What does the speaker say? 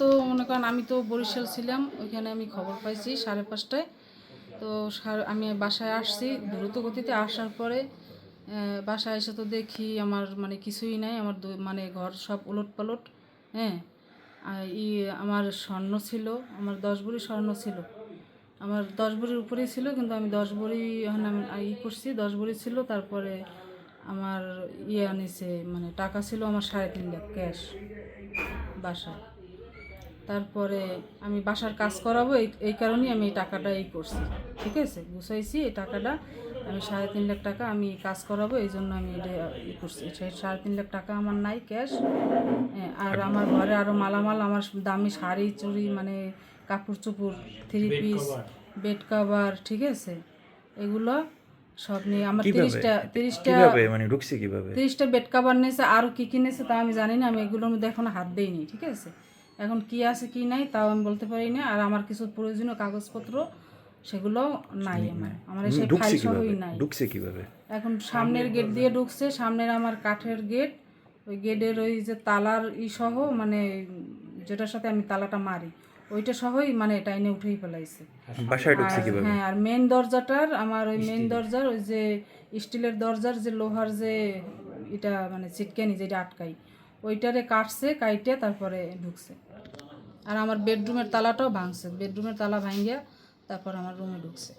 তো মনে করেন আমি তো বরিশাল ছিলাম, ওইখানে আমি খবর পাইছি সাড়ে পাঁচটায়। তো আমি বাসায় আসছি, দ্রুত গতিতে আসার পরে বাসায় এসে তো দেখি আমার মানে কিছুই নাই, আমার মানে ঘর সব উলট পালট হ্যাঁ। ই, আমার স্বর্ণ ছিল, আমার দশ ভরি স্বর্ণ ছিল। আমার দশ ভরির উপরেই ছিল, কিন্তু আমি দশ ভরি ই করছি, দশ ভরি ছিল, তারপরে আমার ইয়ে আনিছে মানে টাকা ছিল আমার সাড়ে তিন লাখ ক্যাশ বাসায়। তারপরে আমি বাসার কাজ করাবো এই এই কারণেই আমি এই টাকাটা এই করছি। ঠিক আছে? গুছাইছি এই টাকাটা। আমি সাড়ে তিন লাখ টাকা আমি কাজ করাবো এই জন্য আমি এটা ই করছি। সেই সাড়ে তিন লাখ টাকা আমার নাই ক্যাশ। আর আমার ঘরে আরও মালামাল আমার দামি শাড়ি চুড়ি মানে কাপড় চোপড় থ্রি পিস বেড কাভার ঠিক আছে? এগুলো সব নিয়ে আমার তিরিশটা তিরিশটা মানে ঢুকছে কীভাবে? তিরিশটা বেড কাভার নিয়েছে আরও কী কী নিয়েছে তা আমি জানি না আমি এগুলোর মধ্যে এখনও হাত দিইনি ঠিক আছে? এখন কি আছে কি নাই তাও আমি বলতে পারি না। আর আমার কিছু প্রয়োজনীয় কাগজপত্র সেগুলো নাই আমার। আমার সেই ফাইল সবই নাই। ঢুকছে কীভাবে? এখন সামনের গেট দিয়ে ঢুকছে সামনের আমার কাঠের গেট ওই গেটের ওই যে তালার ই সহ মানে যেটার সাথে আমি তালাটা মারি ওইটা সহই মানে টাইনে উঠেই ফেলাইছে। বাসায় ঢুকছে কীভাবে? হ্যাঁ আর মেন দরজাটার আমার ওই মেন দরজার ওই যে স্টিলের দরজার যে লোহার যে এটা মানে চিটকানি যেটা আটকাই ওইটারে কাটছে কাইটে তারপরে ঢুকছে। আর আমার বেডরুমের তালাটাও ভাঙছে। বেডরুমের তালা ভাঙিয়া তারপর আমার রুমে ঢুকছে।